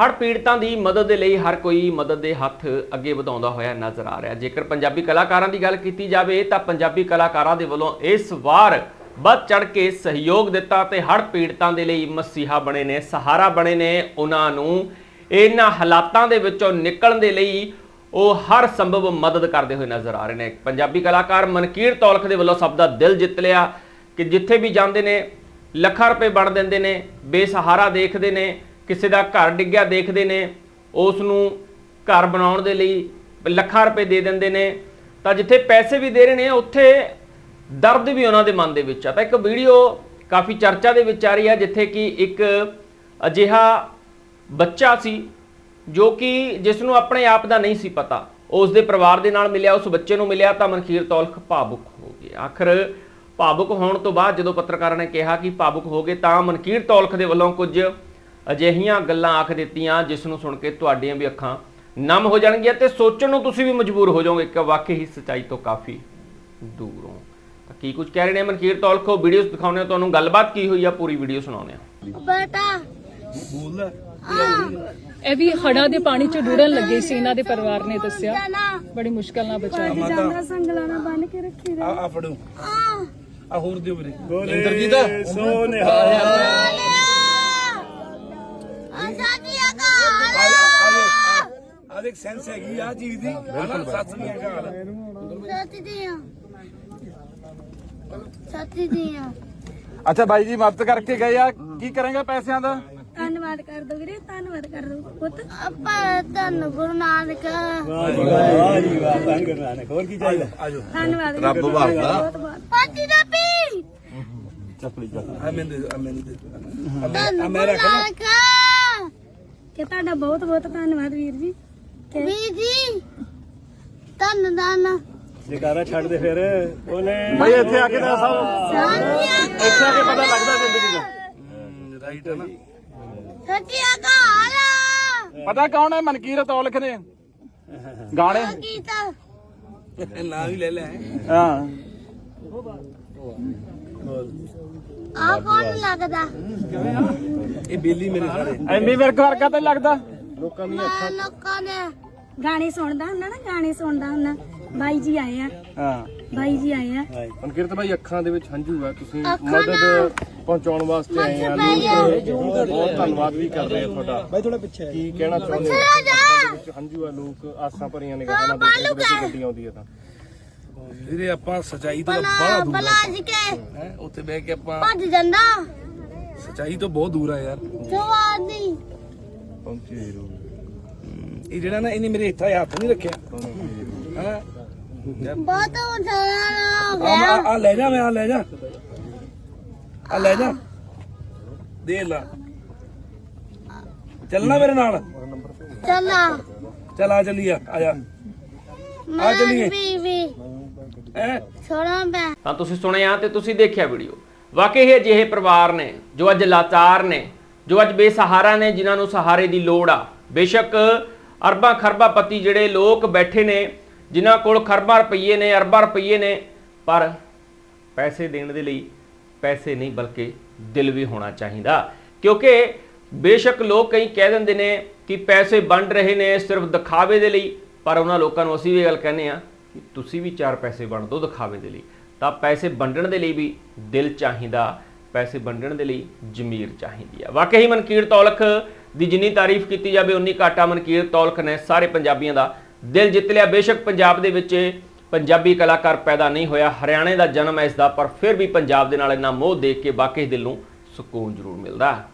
ਹੜ੍ਹ ਪੀੜਤਾਂ ਦੀ ਮਦਦ ਦੇ ਲਈ ਹਰ ਕੋਈ ਮਦਦ ਦੇ ਹੱਥ ਅੱਗੇ ਵਧਾਉਂਦਾ ਹੋਇਆ ਨਜ਼ਰ ਆ ਰਿਹਾ। ਜੇਕਰ ਪੰਜਾਬੀ ਕਲਾਕਾਰਾਂ ਦੀ ਗੱਲ ਕੀਤੀ ਜਾਵੇ, ਤਾਂ ਪੰਜਾਬੀ ਕਲਾਕਾਰਾਂ ਦੇ ਵੱਲੋਂ ਇਸ ਵਾਰ ਵੱਧ ਚੜ ਕੇ ਸਹਿਯੋਗ ਦਿੱਤਾ ਤੇ ਹੜ੍ਹ ਪੀੜਤਾਂ ਦੇ ਲਈ ਮਸੀਹਾ ਬਣੇ ਨੇ, ਸਹਾਰਾ ਬਣੇ ਨੇ। ਉਹਨਾਂ ਨੂੰ ਇਹਨਾਂ ਹਾਲਾਤਾਂ ਦੇ ਵਿੱਚੋਂ ਨਿਕਲਣ ਦੇ ਲਈ ਉਹ ਹਰ ਸੰਭਵ ਮਦਦ ਕਰਦੇ ਹੋਏ ਨਜ਼ਰ ਆ ਰਹੇ ਨੇ। ਪੰਜਾਬੀ ਕਲਾਕਾਰ ਮਨਕੀਰ ਤੌਲਖ ਦੇ ਵੱਲੋਂ ਸਭ ਦਾ ਦਿਲ ਜਿੱਤ ਲਿਆ ਕਿ ਜਿੱਥੇ ਵੀ ਜਾਂਦੇ ਨੇ, ਲੱਖਾਂ ਰੁਪਏ ਬਣ ਦਿੰਦੇ ਨੇ, ਬੇਸਹਾਰਾ ਦੇਖਦੇ ਨੇ ਕਿਸੇ ਦਾ ਘਰ ਡਿੱਗਿਆ ਦੇਖਦੇ ਨੇ ਉਸ ਨੂੰ ਘਰ ਬਣਾਉਣ ਦੇ ਲਈ ਲੱਖਾਂ ਰੁਪਏ ਦੇ ਦਿੰਦੇ ਨੇ। ਤਾਂ ਜਿੱਥੇ ਪੈਸੇ ਵੀ ਦੇ ਰਹੇ ਨੇ, ਉੱਥੇ ਦਰਦ ਵੀ ਉਹਨਾਂ ਦੇ ਮਨ ਦੇ ਵਿੱਚ ਆ। ਤਾਂ ਇੱਕ ਵੀਡੀਓ ਕਾਫੀ ਚਰਚਾ ਦੇ ਵਿੱਚ ਆ ਰਹੀ ਹੈ, ਜਿੱਥੇ ਕਿ ਇੱਕ ਅਜਿਹਾ ਬੱਚਾ ਸੀ, ਜੋ ਕਿ ਜਿਸ ਨੂੰ ਆਪਣੇ ਆਪ ਦਾ ਨਹੀਂ ਸੀ ਪਤਾ। ਉਸ ਦੇ ਪਰਿਵਾਰ ਦੇ ਨਾਲ ਮਿਲਿਆ, ਉਸ ਬੱਚੇ ਨੂੰ ਮਿਲਿਆ ਤਾਂ ਮਨਖੀਰ ਤੌਲਖ ਭਾਵੁਕ ਹੋ ਗਏ ਆਖਰ ਭਾਵੁਕ ਹੋਣ ਤੋਂ ਬਾਅਦ ਜਦੋਂ ਪੱਤਰਕਾਰਾਂ ਨੇ ਕਿਹਾ ਕਿ ਭਾਵੁਕ ਹੋ ਗਏ ਤਾਂ ਮਨਕੀਰ ਤੌਲਖ ਦੇ ਵੱਲੋਂ ਕੁਝ ਅਜਿਹੀਆਂ ਗੱਲਾਂ ਆਖ ਦਿੱਤੀਆਂ ਜਿਸ ਨੂੰ ਸੁਣ ਕੇ ਤੁਹਾਡੀਆਂ ਵੀ ਅੱਖਾਂ ਨਮ ਹੋ ਜਾਣਗੀਆਂ ਤੇ ਸੋਚਣ ਨੂੰ ਤੁਸੀਂ ਵੀ ਮਜਬੂਰ ਹੋ ਜਾਓਗੇ ਕਿ ਵਾਕਈ ਹੀ ਸੱਚਾਈ ਤੋਂ ਕਾਫੀ ਦੂਰ। ਹੋ ਤਾਂ ਕੀ ਕੁਝ ਕਹਿ ਰਹੇ ਨੇ ਮਨਕੀਰ ਤੌਲਖ? ਵੀਡੀਓਜ਼ ਦਿਖਾਉਂਦੇ ਹਾਂ ਤੁਹਾਨੂੰ ਗੱਲਬਾਤ ਕੀ ਹੋਈ ਆ? ਪੂਰੀ ਵੀਡੀਓ ਹਾਂ। ਬੇਟਾ। ਇਹ ਵੀ ਹੜਾਂ ਦੇ ਪਾਣੀ 'ਚ ਡੁੱਬਣ ਲੱਗੇ ਸੀ ਇਹਨਾਂ ਦੇ ਪਰਿਵਾਰ ਨੇ ਦੱਸਿਆ। ਬੜੀ ਮੁਸ਼ਕਲ ਨਾਲ ਬਚਾਇਆ ਜਾਂਦਾ ਸੰਗਲਾਂ ਨਾਲ ਬੰਨ ਕੇ ਰੱਖੀ ਦਾ ਆ ਫੜੋ। ਆ ਆ ਹੋਰ ਦਿਓ ਵੀਰੇ। ਇੰਦਰਜੀਤ ਅੰਜਾਦੀਆ ਆ ਦੇਖ ਸੈਂਸ ਹੈਗੀ ਆ ਚੀਜ਼ ਦੀ। ਹਨਾ ਸੱਚ ਨਹੀਂ ਹੈਗਾ ਹਾਲ। ਸੱਤੀ ਦੀਆਂ ਸੱਤੀ ਦੀਆਂ ਅੱਛਾ ਬਾਈ ਜੀ ਮਦਦ ਕਰਕੇ ਗਏ ਆ। ਕੀ ਕਰੇਗਾ ਪੈਸਿਆਂ ਦਾ? ਧੰਨਵਾਦ ਕਰ ਦੋ ਵੀਰੇ ਧੰਨਵਾਦ ਕਰ ਦੋ ਪੁੱਤ। ਆਪਾਂ ਧੰਨ ਗੁਰੂ ਨਾਨਕ। ਆਜੋ ਧੰਨਵਾਦ ਰੱਬ ਵਾਸਤਾ ਪੰਜ ਦਾ ਪੀ ਆ ਮੈਨੂੰ ਦੇ ਦਿਓ, ਆ ਮੈਨੂੰ ਦੇ ਦਿਓ। ਧੰਨ ਆ ਗੁਰੂ ਮੈਂ ਰੱਖ ਲਾਂ। ਨਾਨਕ ਕਿ ਤੁਹਾਡਾ ਬਹੁਤ ਬਹੁਤ ਧੰਨਵਾਦ ਵੀਰ ਜੀ। ਵੀਰ ਜੀ ਧੰਨ ਧੰਨ। ਜਗਾਰਾ ਛੱਡ ਦੇ ਫਿਰ। ਉਹਨੇ ਬਾਈ ਇੱਥੇ ਆ ਕੇ ਤਾਂ ਸਭ ਸਾਂਝੀਆਂ ਇੱਥੇ ਆ ਕੇ ਪਤਾ ਲੱਗਦਾ ਜ਼ਿੰਦਗੀ ਦਾ। ਰਾਈਟ ਹੈ ਨਾ। ਸੱਚੀਆਂ ਘਾਲਾ ਪਤਾ ਕੌਣ ਹੈ? ਮਨਕੀਰ ਤੌਲਖ ਨੇ ਗਾਣੇ। ਨਾਂ ਵੀ ਲੈ ਲੈ। ਹਾਂ। ਆ ਕੌਣ ਲੱਗਦਾ? ਇਹ ਬੇਲੀ ਮੇਰੇ ਸਾਰੇ। ਐਮੀ ਵਿਰਕ ਵਰਗਾ ਤਾਂ ਨੀ ਲੱਗਦਾ ਮੈਂ ਲੋਕਾਂ ਨੇ ਗਾਣੇ ਸੁਣਦਾ ਹੁੰਦਾ ਨਾ ਗਾਣੇ ਸੁਣਦਾ ਹੁੰਦਾ। ਬਾਈ ਜੀ ਆਏ ਆ। ਹਾਂ। ਬਾਈ ਜੀ ਆਏ ਆ। ਮਨਕੀਰਤ ਭਾਈ ਅੱਖਾਂ ਦੇ ਵਿੱਚ ਹੰਝੂ ਆ। ਤੁਸੀਂ ਅੱਖਾਂ ਮਦਦ ਪਹੁੰਚਾਉਣ ਵਾਸਤੇ ਆਏ ਆ। ਲੋਕ ਬਹੁਤ ਧੰਨਵਾਦ ਵੀ ਕਰ ਰਹੇ ਆ ਤੁਹਾਡਾ। ਬਾਈ ਥੋੜਾ ਪਿੱਛੇ ਕੀ ਕਹਿਣਾ ਚਾਹੁੰਦੇ ਹੋ। ਅੱਖਾਂ ਦੇ ਵਿੱਚ ਹੰਝੂ ਆ ਲੋਕ ਆਸਾਂ ਭਰੀਆਂ ਨਿਗਾਹਾਂ ਨਾਲ ਦੇਖਦੇ ਜਦੋਂ ਕੋਈ ਗੱਡੀ ਆਉਂਦੀ ਹੈ ਤਾਂ। ਵੀਰੇ ਆਪਾਂ ਸਚਾਈ ਤੋਂ ਬੜਾ ਦੂਰ ਬਲਾ ਜੀ ਕੇ। ਹੈ ਉੱਥੇ ਬਹਿ ਕੇ ਆਪਾਂ ਭੱਜ ਜਾਂਦਾ। ਸਚਾਈ ਤੋਂ ਬਹੁਤ ਦੂਰ ਆ ਯਾਰ। ਜਵਾਨ ਨਹੀਂ ਪਹੁੰਚੇ ਰੋ ਇਹ ਜਿਹੜਾ ਨਾ ਇਹਨੇ ਮੇਰੇ ਇੱਥੇ ਹੱਥ ਨਹੀਂ ਰੱਖਿਆ। ਹਾਂ? ਬਹੁਤ ਉਠਾਣਾ ਹੋ ਆ ਗਿਆ ਆ ਲੈ ਜਾ ਮੈਂ ਆ ਲੈ ਜਾ। ਆ ਲੈ ਜਾ। ਦੇ ਲਾ। ਚੱਲਣਾ ਮੇਰੇ ਨਾਲ। ਚੱਲਾ ਚੱਲ ਆ ਚੱਲੀਏ ਆ ਜਾ। ਮੈਂ ਚੱਲੀਏ। ਛੋੜਾਂ ਪੈ ਤਾਂ ਤੁਸੀਂ ਸੁਣਿਆ ਤੇ ਤੁਸੀਂ ਦੇਖਿਆ ਵੀਡੀਓ ਵਾਕਈ ਇਹ ਅਜਿਹੇ ਪਰਿਵਾਰ ਨੇ ਜੋ ਅੱਜ ਲਾਚਾਰ ਨੇ। ਜੋ ਅੱਜ ਬੇਸਹਾਰਾ ਨੇ, ਜਿਨ੍ਹਾਂ ਨੂੰ ਸਹਾਰੇ ਦੀ ਲੋੜ ਆ। ਬੇਸ਼ੱਕ ਅਰਬਾਂ ਖਰਬਾਂ ਪਤੀ ਜਿਹੜੇ ਲੋਕ ਬੈਠੇ ਨੇ, ਜਿਨ੍ਹਾਂ ਕੋਲ ਖਰਬਾਂ ਰੁਪਈਏ ਨੇ, ਅਰਬਾਂ ਰੁਪਈਏ ਨੇ, ਪਰ ਪੈਸੇ ਦੇਣ ਦੇ ਲਈ ਪੈਸੇ ਨਹੀਂ, ਬਲਕਿ ਦਿਲ ਵੀ ਹੋਣਾ ਚਾਹੀਦਾ। ਕਿਉਂਕਿ ਬੇਸ਼ੱਕ ਲੋਕ ਕਈ ਕਹਿ ਦਿੰਦੇ ਨੇ ਕਿ ਪੈਸੇ ਵੰਡ ਰਹੇ ਨੇ ਸਿਰਫ ਦਿਖਾਵੇ ਦੇ ਲਈ, ਪਰ ਉਹਨਾਂ ਲੋਕਾਂ ਨੂੰ ਅਸੀਂ ਵੀ ਇਹ ਗੱਲ ਕਹਿੰਦੇ ਆ ਕਿ ਤੁਸੀਂ ਵੀ ਚਾਰ ਪੈਸੇ ਵੰਡ ਦਿਓ ਦਿਖਾਵੇ ਦੇ ਲਈ। ਤਾਂ ਪੈਸੇ ਵੰਡਣ ਦੇ ਲਈ ਵੀ ਦਿਲ ਚਾਹੀਦਾ ਪੈਸੇ ਵੰਡਣ ਦੇ ਲਈ ਜ਼ਮੀਰ ਚਾਹੀਦੀ ਆ। ਵਾਕਈ ਮਨਕੀਰ ਤੌਲਖ ਦੀ ਜਿੰਨੀ ਤਾਰੀਫ ਕੀਤੀ ਜਾਵੇ, ਉਨੀ ਘਾਟਾ ਮਨਕੀਰ ਤੌਲਖ ਨੇ। ਸਾਰੇ ਪੰਜਾਬੀਆਂ ਦਾ ਦਿਲ ਜਿੱਤ ਲਿਆ। ਬੇਸ਼ੱਕ ਪੰਜਾਬ ਦੇ ਵਿੱਚ ਪੰਜਾਬੀ ਕਲਾਕਾਰ ਪੈਦਾ ਨਹੀਂ ਹੋਇਆ, ਹਰਿਆਣੇ ਦਾ ਜਨਮ ਹੈ ਇਸ ਦਾ, ਪਰ ਫਿਰ ਵੀ ਪੰਜਾਬ ਦੇ ਨਾਲ ਇੰਨਾ ਮੋਹ ਦੇਖ ਕੇ ਵਾਕਈ ਦਿਲ ਨੂੰ ਸਕੂਨ ਜ਼ਰੂਰ ਮਿਲਦਾ।